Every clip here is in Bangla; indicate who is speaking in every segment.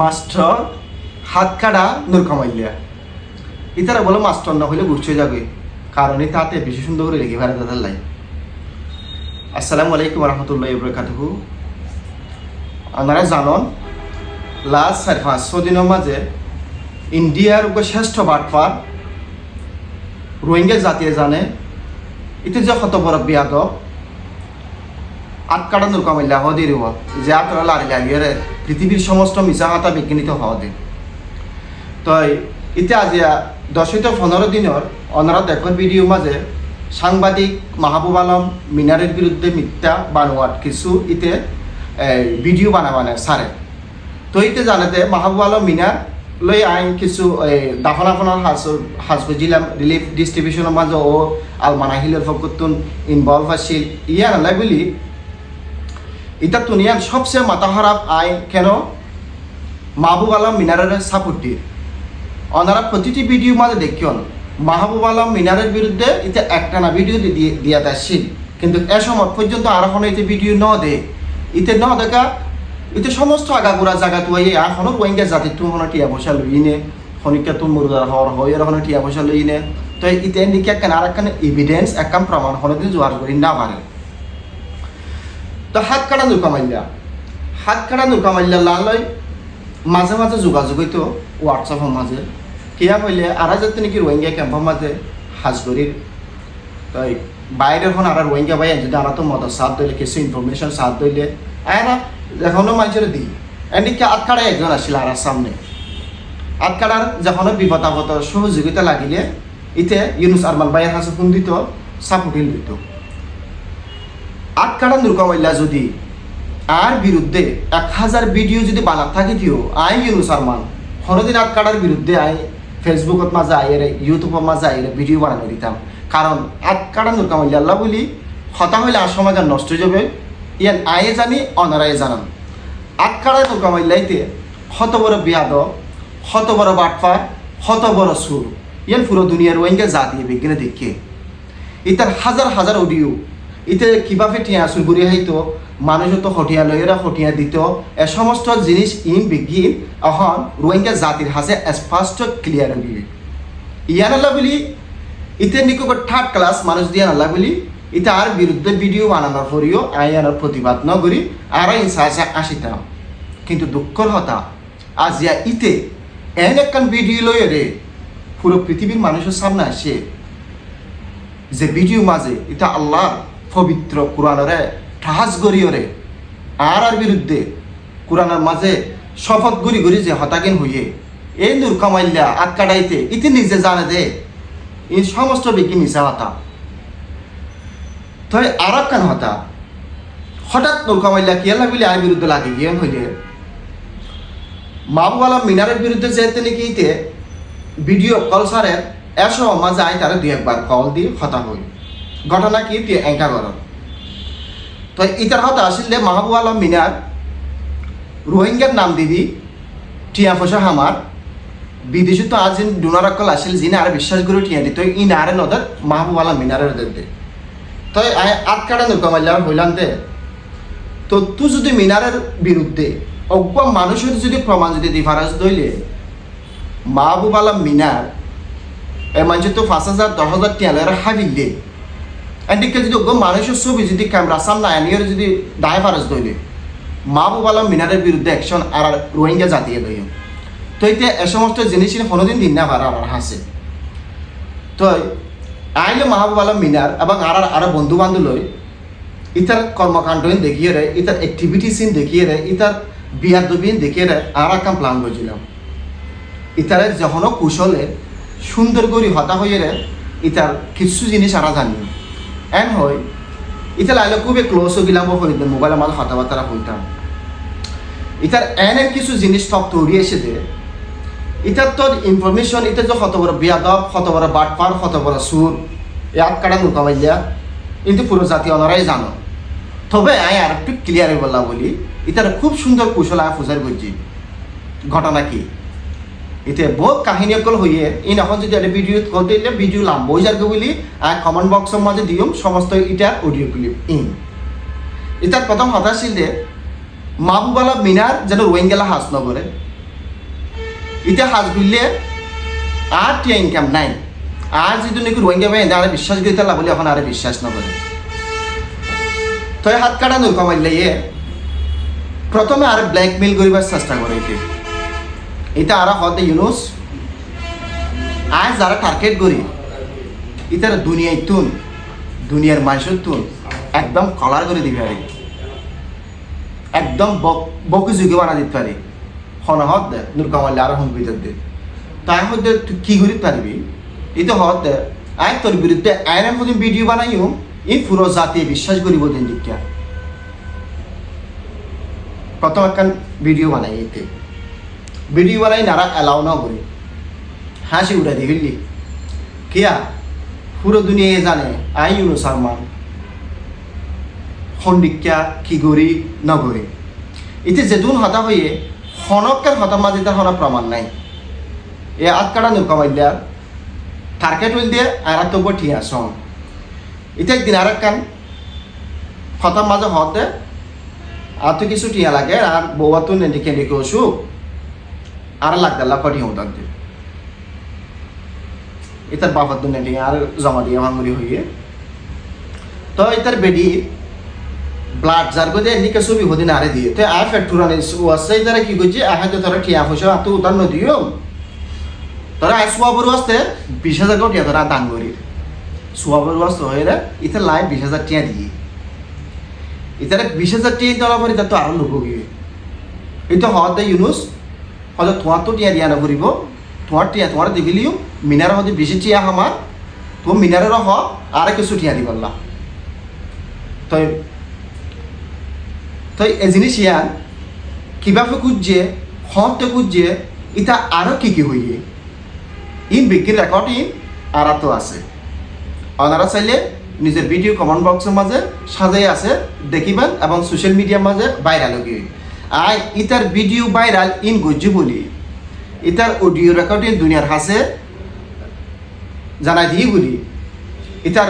Speaker 1: মাস্টার হাত কাটা নূর কামাইলিয়া। ইতারা বলে মাস্টার না হইলে ঘুরছে যাবে কারণ তাতে বেশি সুন্দর করে লেগে ভাড়া দাদার লাই। আসসালামু আলাইকুম রহমতুল্লাহ ইবরাকাতহু আপনারা জানন লাস্ট চার পাঁচশো দিনের মাঝে ইন্ডিয়ার উপর শ্রেষ্ঠ বাটপার রোহিঙ্গা জাতিয়ে জানে ইতে যে কত বড় বিয়াদ আটকাটা নূর কামাইলা হওয়া দিয়ে দিব যে আপনারা লারি লাগিয়ে পৃথিবীর সমস্ত মিশা হাতা বিজ্ঞানিত হওয়া দিন তো ইতে আজিয়া দশই তো পনেরো দিনের অনারা দেখর ভিডিও মাঝে সাংবাদিক মাহবুব আলম মিনারের বিরুদ্ধে মিথ্যা বানোয়াট কিছু ইতে ভিডিও বানাবানে সারে। তো ইতে জানাতে মাহবুব আলম মিনার লৈ আইন কিছু এই, দাফন আফনার হাজ হাজ বুঝিলাম রিলিফ ডিস্ট্রিবিউশনের মাঝে ও আল মানাহিলের ফকতুন ইনভলভ আছিল। ইয়া নালাই বলি এটা তুনিয়ান সবচেয়ে মাথা খারাপ আইন কেন? মাহবুব আলম মিনারের সাপোর্ট দিয়ে ওনারা প্রতিটি ভিডিও মাঝে দেখিয়ন, মাহবুব আলম মিনারের বিরুদ্ধে এটা একটা না ভিডিও দিয়ে দিয়া আসছিল কিন্তু এ সময় পর্যন্ত আর এখনও এতে ভিডিও ন দে। ইতে ন দেখা, ইতে সমস্ত আগাগোড়া জায়গা তুই এখনও রোহিঙ্গা জাতি তুই হনো টিয়া পয়সা লই নে। খনিকা তুম মুরদার হওয়ার হয় এর হনো টিয়া পয়সা লই নে। তো ইতে নিকে একখান আর একখান এভিডেন্স একখান প্রমাণ হনো দিন জোয়ার করি না পারে। তো হাত কাটা নৌকা মাইলা হাত কাটা নৌকা মাইলা লালয় মাঝে মাঝে যোগাযোগ হইতো হোয়াটসঅ্যাপের মাঝে কিয়া কইলে, আরা যাতে নাকি রোহিঙ্গা ক্যাম্পের মাঝে হাজগরির তাই বাইরের এখন আর রোহিঙ্গা ভাই যদি আরা তো মদত সাথ দইলে কিছু ইনফরমেশন সাথ দইলে আয়না এখনও মানুষের দিই এদিকে আটকাড়ায় একজন আসছিল আর সামনে। আটকাড়ার যখন বিপদ আপদ সহযোগিতা লাগিলে, ইতে ইউনুস আরমান ভাইয়ের হাসে ফোন দিত সাপোর্টিল দিত আটকাড়া নুরকামাইল্লা যদি, আর বিরুদ্ধে এক হাজার ভিডিও যদি বানাত থাকি দিও, আই ইউনুস আরমান হরদিন আটকাড়ার বিরুদ্ধে আই ফেসবুকত মাঝে আইরে ইউটিউবের মাঝে আইরে ভিডিও বানানো দিতাম। কারণ আটকাড়া নুরকামাইল্লা আল্লাহ বলি, হতা হইলে আর সময় গান নষ্ট হয়ে যাবে? ইয়ান আয়ে জানি, অনারায়ে জানান আটকাড়া নুরকামাইল্লাইতে হত বড় বিয়াদ, হত বড় বাটপা হত বড় সুর। ইয়ান পুরো দুনিয়ার ওয়েঙ্গে জাতি বিজ্ঞানে দেখে ইতার হাজার হাজার অডিও ইতে কীভাবে টিয়া আসুন ঘুরে হাইতো, মানুষ তো হটিয়া লইরা হটিয়া দিত। এ সমস্ত জিনিস ইন বিজ্ঞিন এখন রোহিঙ্গা জাতির হাসে স্পষ্ট ক্লিয়ার হইবে ইয়ান আল্লাহ বলি, ইতে নিকো থার্ড ক্লাস মানুষ দিয়ে আল্লাহ বলি, ইতে আর বিরুদ্ধে ভিডিও বানানোর পরিও আই আনার প্রতিবাদ ন করি আর ইনসা আসা আসিতাম কিন্তু দুঃখর হতা, আজ ইয়া ইতে এন একখান ভিডিও লইয়ে রে পুরো পৃথিবীর মানুষের সামনে আসে। যে ভিডিও মাঝে এটা আল্লাহ পবিত্র কোরআনরে, ঠাহাজ গরিয়রে আর বিরুদ্ধে কোরআনের মাঝে শপথ গরি গরি যে হতাকিন হইয়ে এই নূর কামাইল্লা আটকাটাইতে ইতি নিজে জানে দে এই সমস্ত বিকি মিশা হতা। তো আর একখান হতা? হঠাৎ নূর কামাইল্লা কি আল্লাহ বলে আর বিরুদ্ধে লাগে গিয়ে হইলে? মাহবুব মিনারের বিরুদ্ধে যেতে নাকি ইতে ভিডিও কল সারের এসো মাঝে আই তারা দুই একবার কল দিয়ে হতা হই। ঘটনা কি তুই এঙ্কা কর। তো ইতার হতা আসলে মাহবুব আলম মিনার রোহিঙ্গার নাম দিদি টিয়া পয়সা হামার বিদেশে তো আজ ডোনার অকল আসিল যিনি আর বিশ্বাস করে টিয়া দিত ই নারে নদর মাহবুব আলম মিনারের দে তো আট কাটা নৌকা মারলাম হইলাম দে। তো তুই যদি মিনারের বিরুদ্ধে অজ্ঞ মানুষের যদি প্রমাণ যদি ডিফারেন্স দইলে মাহবুব আলম মিনার এই মানুষ তো পাঁচ হাজার দশ হাজার টিয়ালের হাবিলে এদিকে যদি মানুষের ছবি যদি ক্যামেরা সামনে আনিয়ে যদি দায় ফারস দইলে মাহবুব আলম মিনারের বিরুদ্ধে অ্যাকশন আর রোহিঙ্গা জাতিয়ে দইম তো এতিয়া এ সমস্ত জিনিস কোনোদিন দিন না পারা আর হাসে তো আইলে মাহবুব আলম মিনার এবং আর আর বন্ধু বান্ধব লই ইতার কর্মকাণ্ড দেখিয়ে রে ইতার অ্যাক্টিভিটিস দেখিয়ে রে ইতার বিয়ার দবিন দেখিয়ে রে আর একটা প্ল্যান করছিলাম ইতারে যখনও কুশলে সুন্দর করে হতা হয়ে রে ইতার কিছু জিনিস আরা জানি এন হয় ইতার লাইলে খুবই ক্লোজ হয়ে গেলাম হইতাম মোবাইলের মাঝে কথাবার্তা হইতাম। ইতার এনের কিছু জিনিস সব তৈরি এসে দে। ইতার তোর ইনফরমেশন ইতার যে কত বড় বিয়াদব, কত বড় বাটপার কত বড় সুর ইয়াদ কাটা নুকামাইয়া কিন্তু পুরো জাতি অনারাই জানো। তবে আই আর একটু ক্লিয়ার বললাম বলি ইতার খুব সুন্দর কুশল আয় ফুজার বুঝছি ঘটনা কি? এতিয়া বহুত কাহিনী অকল হইয়ে ইন এখন যদি এটা ভিডিও করতে দিলে ভিডিও লাম্ব হয়ে যাবে বলি আর কমেন্ট বক্সের মাঝে দিম সমস্ত ইটার অডিও ক্লিপ ইন ইটার প্রথম ছিল যে, মাহবুবালা মিনার যেন রোহিঙ্গালা হাস নগরে ইটা হাজ বুঝলে আর টিয়া ইনকাম নাই। আর যদি নাকি রোহিঙ্গা ভাই আরে বিশ্বাস করতে বলে এখন আরে বিশ্বাস না করে তো এই হাত কাটা নৌকা মারলে ইয়ে প্রথমে আর ব্ল্যাকমেল করিবার চেষ্টা করে এটা আর হতে ইউনুস। আজ যারা টার্গেট করি, ইতার দুনিয়ায় তুন, দুনিয়ার মানুষের তুন, একদম কলার করে দিবে আরে। একদম বকু যুগে বানা দিতে পারি। হনহত দে নুরকা মারলে আরও হন ভিতর দে। তাই হতে তুই কি করি পারবি? তো হত দে, আয় তোর বিরুদ্ধে আইনের মধ্যে ভিডিও বানাইও, এই পুরো জাতি বিশ্বাস করিব দিন দীক্ষা। প্রথম একখান ভিডিও বানাই এতে। ভিডিও বানাই নারা অ্যালাউ না করি হাসি উড়াই দি ফেললি কিয়া? পুরো দুনিয়ায় জানে, আই ইউনো সালমান সন্দিক্ষা কি করি নগরি এতে যেদুন হতা হয়ে হনকের হতা মাঝে তার হনা প্রমাণ নাই। এ আত কাটা নৌকা মাইলা টার্গেট হইল দিয়ে আর তো ঠিক আস এটা একদিন আর কান হতার মাঝে হতে আর তো কিছু টিয়া লাগে আর বৌয়া তো নেন্দিকে নেকে অসুখ টিয়া হতার দিয়ে এটার বাবার তো নেন্দিকে আর জমা দিয়ে ভাঙুরি হইয়ে। তো এটার বেডি ব্লাড যার গদে এদিকে ছবি হদিন আরে দিয়ে। তো আর ফ্যাক্টুরানি ওয়াসাই তারা কি করছে? আহে তো তোরা টিয়া পয়সা তো উদার নদিও তোরা আই সোয়াবর আসতে, বিশ হাজার টিয়া তোরা দান করি। সোয়াবর আসতে হয়ে রে ইতে লাইভ বিশ হাজার টিয়া দিয়ে। ইতারে বিশ হাজার টিয়া দেওয়ার পরে তো আরও লোক গিয়ে হওয়ার দে ইউনুস। হয়তো তোমার তো টিয়া দিয়া না করিব তোমার টিয়া তোমার দেখিলিও মিনার হতে বেশি টিয়া আমার তো মিনারেরও হ আর কিছু টিয়া দি পারলা তো তো এই জিনিস ইয়ান কীভাবে খুঁজছে হতে খুঁজছে ইটা আরও কি কি হইয়ে ইন বিক্রির রেকর্ড ইন আর তো আছে। ওনারা চাইলে নিজের ভিডিও কমেন্ট বক্সের মাঝে সাজাই আছে দেখিবেন এবং সোশ্যাল মিডিয়ার মাঝে ভাইরাল গিয়ে আই ইতার ভিডিও ভাইরাল ইন গজ্জু বলি। ইতার অডিও রেকর্ড দুনিয়ার হাসে জানাই দিয়ে বলি। ইতার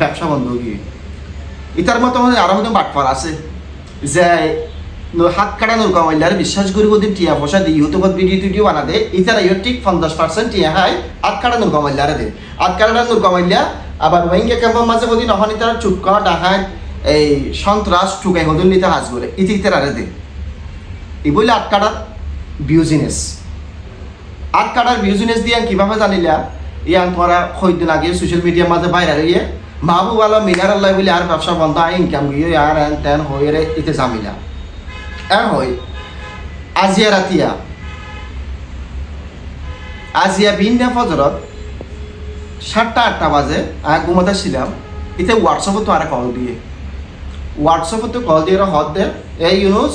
Speaker 1: ব্যবসা বন্ধ গিয়ে ইতার মতো আমাদের আরও হয়তো বাটপার আছে, যে হাত কাটা নৌকা মাইলার বিশ্বাস করি ওদের টিয়া পয়সা দিয়ে ইউটিউবত ভিডিও টিডিও বানা দে। ইতারা ইয়ে ঠিক পঞ্চাশ পার্সেন্ট টিয়া হাই, হাত কাটা নৌকা মাইলারে দে। হাত কাটা নৌকা মাইলা আবার রোহিঙ্গা ক্যাম্পের মাঝে হদিন অহানি তারা চুপকা ডাহাই এই সন্ত্রাস টুকাই হদুল নিতে হাজ করে ইতি ইতারারে দে। এই বলে আট কাটার বিউজিনেস আট কাটার বিউজিনেস দিয়ে কীভাবে জানিলা? ইয়ান তোমরা কয়েকদিন আগে সোশ্যাল মিডিয়ার মাঝে বাইরে গিয়ে মাহবুব আলম মিনার আল্লাহ বলে আর ব্যবসা বন্ধ আয় ইনকাম গিয়ে আর এন তেন হয়ে রে ইতে জামিলা। এর হয় আজিয়া রাতিয়া আজিয়া ভিন্ন ফজরত সাতটা আটটা বাজে আমি ঘুমাতে ছিলাম। এতে হোয়াটসঅ্যাপে তো আর কল দিয়ে। হোয়াটসঅ্যাপে তো কল দিয়ে হদ দে, এই ইউনুস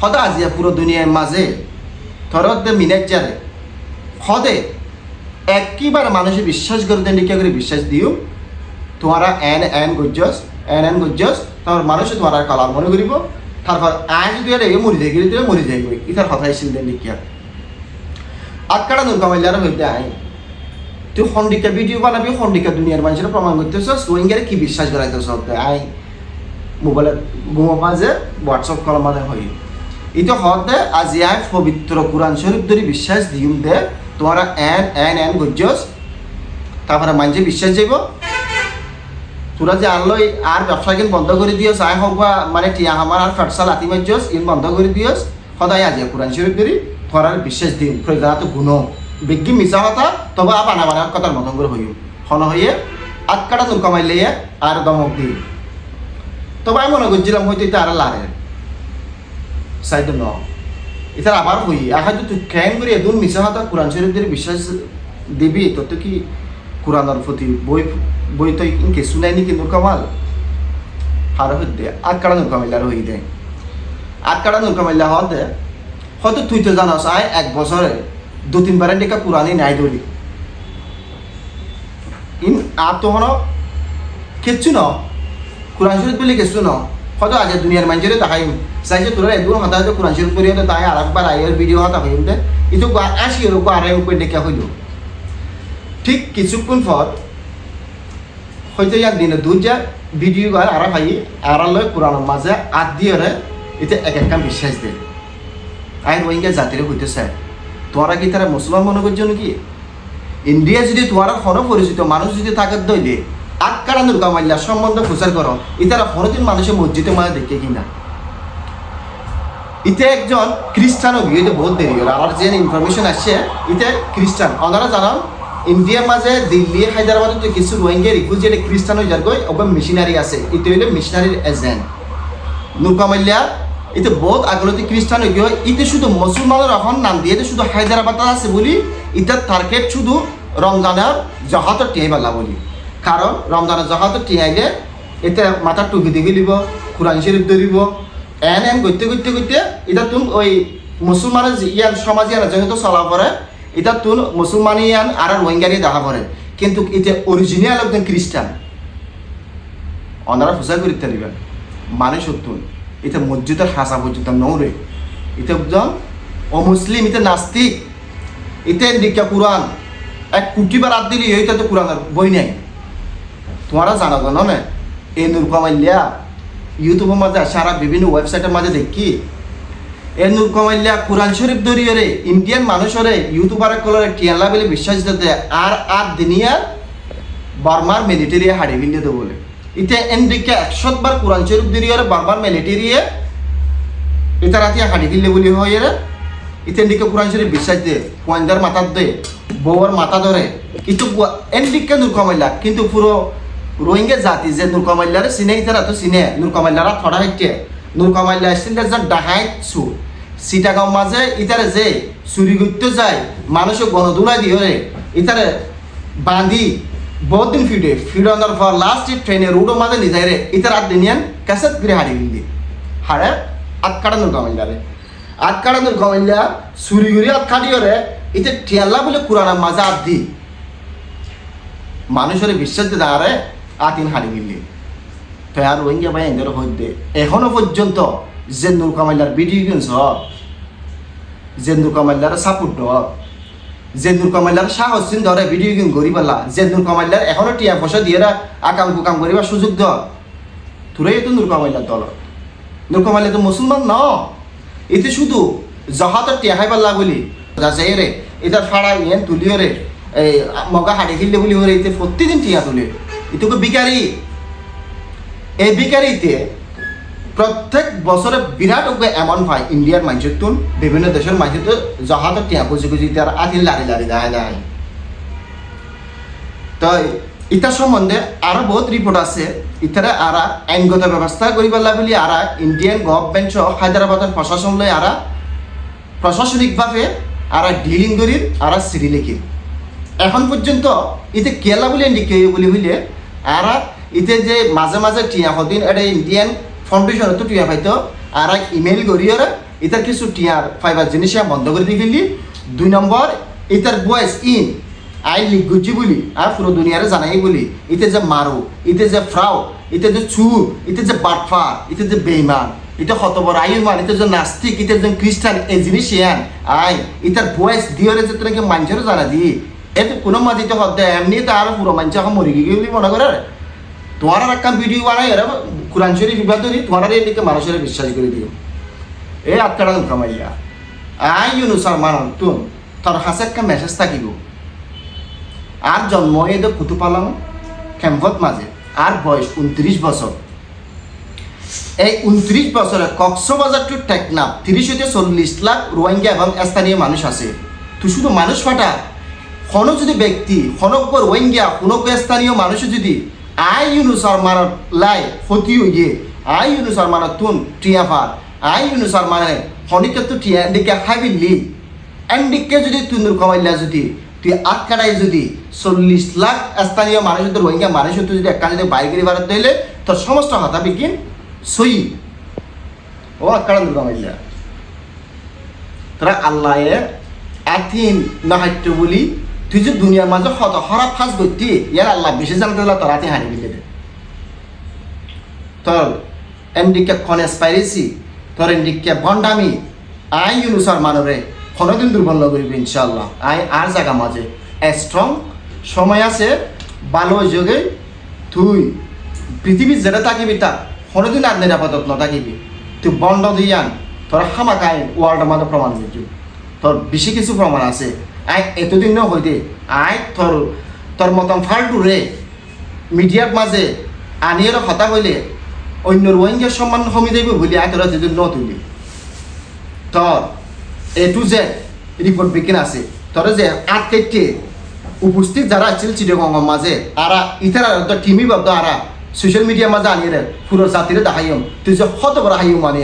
Speaker 1: হদা আজিয়া পুরো দুনিয়ার মাঝে থরত দে মিনার যারে হদে একইবার মানুষে বিশ্বাস করে দেন কি করে বিশ্বাস দিও। তোমারা এন এন গজ্জস, এন এন গজ্জস তারপর মানুষে তোমার কালার মনে করিব। তারপর আয় যদি এই মরি যাই গেলে মরি যাইব ইতার কথা ছিল দেন লিখিয়া। আটকাটা নৌকা মাইলার হইতে আয়। তুই খন্ডিকা ভিডিও বানাবি খন্ডিকা দুনিয়ার মানুষের প্রমাণ করতেছ রোহিঙ্গারে কি বিশ্বাস করাইতেছ আয়। মোবাইলে ঘুমো মাঝে হোয়াটসঅ্যাপ করার মানে হই এটা হতে আজি আয় পবিত্র কোরআন শরীফ ধরে বিশ্বাস দিম দে। তোমরা এন এন এন গজ্জস। তারপরে মানুষে বিশ্বাস যাইব তোরা যে আনলই আর ব্যবসা কিন বন্ধ করে দিয়স আয় হোক বা মানে টিয়া আমার আর ফেটসা লাতি মারছস ইন বন্ধ করে দিয়স। সদায় আজি কোরআন শরীফ ধরি তোরা বিশ্বাস দিম প্রয়োজনাত গুণ। বিজ্ঞি মিছা কথা তবে আর বানা বানা কথার মতন করে হইম হন হইয়ে আট কাটা নুন কমাইলে আর দমক দিই তবে আমি মনে করছিলাম হয়তো এটা আর লারে। সাইড ন এটা আবার হই হয়তো তুই কেন করে এদুন মিছা কথা কোরআন শরীফ ধরে বিশ্বাস দিবি তো কি কোরআনের প্রতি বই বই তো ইনকে শুনাই নি কিন্তু কামাল। আর হইতে আট কাটা নুন কমাইলে আর হই দে। আট কাটা নুন কমাইলে হতে হয়তো তুই তো জানাস, আয় এক বছরে দু তিনবারের ডেকা কোরআনই নাই ধরি ইন আর তো হনো ন? কোরআন শরীফ বলে কিছু ন? হয়তো আজ দুনিয়ার মানুষের দেখাই চাইছে তোরা একদম হতা হয়তো কোরআন শরীফ করি তাই আর একবার আয়ের ভিডিও হতা হইম দে ইটো আসি আর আড়াই উপরে ডেকা হইল ঠিক কিছুক্ষণ পর হয়তো ইয়ার দিনে দুধ যা ভিডিও আর আর ভাই আর লয় কোরআনের মাঝে আদ দিয়ে এটা এক একটা বিশ্বাস দেয় আই রোহিঙ্গা জাতির হইতে চায় তোরা কি তারা মুসলমান মনে করছ নাকি? ইন্ডিয়া যদি তোমার হন পরিচিত মানুষ যদি থাকে দইলে আটকারা দুর্গা মাল্লা সম্বন্ধে প্রচার করো ইতারা হনদিন মানুষের মসজিদে মানে দেখে কিনা। ইতে একজন খ্রিস্টানও গিয়ে এটা বহুত দেরি হলো। আমার যে ইনফরমেশন আসছে ইতে খ্রিস্টান ওনারা জানান ইন্ডিয়ার মাঝে দিল্লি হায়দ্রাবাদে তো কিছু রোহিঙ্গা রিফিউজি এটা খ্রিস্টান হয়ে যার গই ওপর মিশনারি আছে। ইতে হইলে মিশনারির এজেন্ট নুরকামাল্যা এতে বহুত আগলতি খ্রিস্টান হয়ে গিয়ে ইতে শুধু মুসলমানের এখন নাম দিয়ে শুধু হায়দ্রাবাদ আছে বলি ইটার টার্গেট শুধু রমজানের জহাতর টিয়াই পালা বলি। কারণ রমজানের জহাতর টিয়াইলে এতে মাথার টুপি দিয়ে দিব কোরআন শরীফ ধরিব এন এন করতে করতে করতে এটা তুম ওই মুসলমানের ইয়ান সমাজ ইয়ান যেহেতু চলা পরে এটা তুন মুসলমান ইয়ান আর রোহিঙ্গারি দেখা পড়ে। কিন্তু এটা অরিজিনাল একজন খ্রিস্টান ওনারা প্রচার করতে দিবেন। মানুষ তুন এটা মসজিদের হাসা পর্যন্ত নৌরে এটা একজন অমুসলিম এটা নাস্তিক। এটা দীক্ষা কোরআন। এক কোটি বার দিলি এইটা তো কোরআনের বই নাই। তোমারা জানা জানো না? এই নুরকমাল্যা ইউটিউবের মাঝে সারা বিভিন্ন ওয়েবসাইটের মাঝে দেখি। এ নুরকমাল্যা কোরআন শরীফ দরিয়রে ইন্ডিয়ান মানুষরে ইউটিউবারে কলরে টিয়ালা বলে বিশ্বাস দিতে আর আর দিনিয়ার বার্মার মিলিটারি হাড়ি ভিলে তো বলে। ইতে এনদিকে একশত বার কোরআন শরীফ দরিয়রে বার্মার মিলিটারিয়ে এটা রাতে হাড়ি ভিলে বলি হয় রে ইতে এনদিকে কোরআন শরীফ বিশ্বাস দে পয়েন্দার মাথার দে বউর মাথা ধরে। কিন্তু এনদিকে নুরকমাল্যা কিন্তু পুরো রোহিঙ্গা জাতি যে নুরকমাল্লারে চিনে ইতারা তো চিনে নুরকমাল্লারা থড়া হাইটে নুরকমাল্লা আসছিল যে ডাহাই চু সিটাগাঁও মাঝে ইতারে যে চুরি করতে যায়, মানুষ গণদুলাই দিয়ে ইতারে বাঁধি বহুত দিন ফিডে ফিডানোর পর লাস্ট ট্রেনে রুডো মাঝে নিজাই রে। ইতার আট দিনিয়ান কাছে ঘুরে হারি গিলি হারে আট কাটা রে। আট কাটা নুরকমাল্লা চুরি ঘুরি আট কাটিও রে। ইতে টিয়াল্লা বলে কুরানা মাঝে আট দি মানুষের বিশ্বাস দিতে আরে আতিন হারি গিলি তো আর রোহিঙ্গা ভাই এদের হইতে এখনও পর্যন্ত যে নুরকামাল্লার ভিডিও গেমস হক যে নুরকামাল্লার সাপোর্ট হক যে নুরকামাল্লার সাহস চিন ধরে ভিডিও গেম পালা যে নুরকামাল্লার এখনও টিয়া পয়সা দিয়ে আকাম কুকাম করিবার সুযোগ দ তোরাই তো নুরকামাল্লার দল নুরকামাল্লা তো মুসলমান ন? এতে শুধু জহাতর টিয়া খাই পাল্লা বলি। যাচ্ছে রে এটা ফাড়া ইয়েন তুলিও রে এই মগা হাড়ি খেললে বলি ওরে এতে প্রতিদিন টিয়া তুলে। এটুকু বিকারি এই বিকারিতে প্রত্যেক বছরে বিরাট ওকে এমন হয় ইন্ডিয়ার মানুষের বিভিন্ন দেশের মানুষের জহাতে টিয়া খুঁজি খুঁজি তার আদিন লারি লারি দেখা যায় তো ইটার সম্বন্ধে আরও বহুত রিপোর্ট আছে। ইতারে আরা আইনগত ব্যবস্থা করি পারলা বলি আরা ইন্ডিয়ান গভর্নমেন্ট সহ হায়দ্রাবাদের প্রশাসন লই আরা প্রশাসনিকভাবে আরা ডিলিং করি আরা সিরি লিখি। এখন পর্যন্ত ইতে কেলা বলে ইন্ডিকে বলি হইলে আরা ইতে যে মাঝে মাঝে টিয়া হদিন, এটা ইন্ডিয়ান ফাউন্ডেশন তো টিয়া পাইতো আর ইমেল করিও ইতার কিছু টিয়ার ফাইবার জিনিস বন্ধ করে দিয়ে ফেললি। দুই নম্বর, ইতার বয়েস ইন আই লিগুজি বলি, আর পুরো দুনিয়ারে জানাই বলি, ইতে যে মারু, ইতে যে ফ্রাও ইতে যে চুর ইতে যে বাটফা ইতে যে বেইমান, ইতে কত বড় আয়ুমান ইতে যে নাস্তিক, ইতে যে খ্রিস্টান, এই জিনিস ইয়ান, আই, ইতার বয়েস দিওরে যে তোকে মানুষেরও জানা দি এতে কোনো মাঝিতে হদ্দে এমনি তো আর পুরো মানুষ এখন মরি গিয়ে বলি মনে করে। তোমার আর একটা ভিডিও বানাই, এরা কোরআন শরীফ বিবাদ করি, তোমার এই দিকে মানুষের বিশ্বাস করে দিও। এ আত্মাটা কামাইয়া আই ইউনুসার মানন তুন তোর হাসে একটা মেসেজ থাকিব। আর জন্ম এদ কুতুপালং ক্যাম্পত মাঝে, আর বয়স উনত্রিশ বছর এই উনত্রিশ বছরে কক্সবাজার টু টেকনাফ তিরিশ হতে চল্লিশ লাখ রোহিঙ্গা এবং স্থানীয় মানুষ আছে। তুই শুধু মানুষ ফাটা কোনো যদি ব্যক্তি খনক রোহিঙ্গা কোনো স্থানীয় মানুষ যদি আই ইউনুসার মানত লাই ক্ষতি হইয়ে আই ইউনুসার মানত তুন টিয়াফার আই ইউনুসার মানে খনিকে তো টিয়া দিকে হাইবিল্লি এন্ডিকে যদি তুই কমাইলা যদি, তুই আট কাটাই যদি, চল্লিশ লাখ স্থানীয় মানুষ যদি রোহিঙ্গা মানুষ তুই যদি একটা যদি বাইকের ভারত দিলে তোর সমস্ত হাতা বিকিন সই। ও আট কাটা কমাইলা তোরা আল্লাহে আথিন নাহাট্য বলি তুই দুনিয়ার মাঝে হত হরা ফাঁস করতি, ইয়ার আল্লাহ বেশি জানতে দিলা তোর হাতে হারি বিলে দে। তোর এন্ডিকে কনেসপাইরেসি তোর এন্ডিকে ভণ্ডামি, আই ইউনুসার মানরে কোনোদিন দুর্বল করিবি ইনশাল্লাহ আই আর জায়গা মাঝে। স্ট্রং সময় আছে ভালো যোগে তুই পৃথিবীর যেটা থাকিবি তা কোনোদিন আর নিরাপদত নথাকিবি। তুই বন্ড দিয়ান, তোর হামাকাই ওয়ার্ল্ডের মাঝে প্রমাণ দিচ্ছি তোর বেশি কিছু প্রমাণ আছে। আই, এতদিন ন দে। আই, তোর তোর মতন ফাল্টু রে। মিডিয়ার মাঝে আনিয়ের কথা কইলে অন্য রোহিঙ্গার সম্মান কমি দেবে বলি আই তোরা যদি ন তুলি তোর এ টু জেড রিপোর্ট বিজ্ঞান আছে তোর যে আট কেটে উপস্থিত যারা আছিল চিটাগঙ্গর মাঝে আরা ইতারা টিমি ভাবতো আরা সোশ্যাল মিডিয়ার মাঝে আনিয়ে পুরো জাতিরে দেখাইম তুই যে কত বড় হাইম আর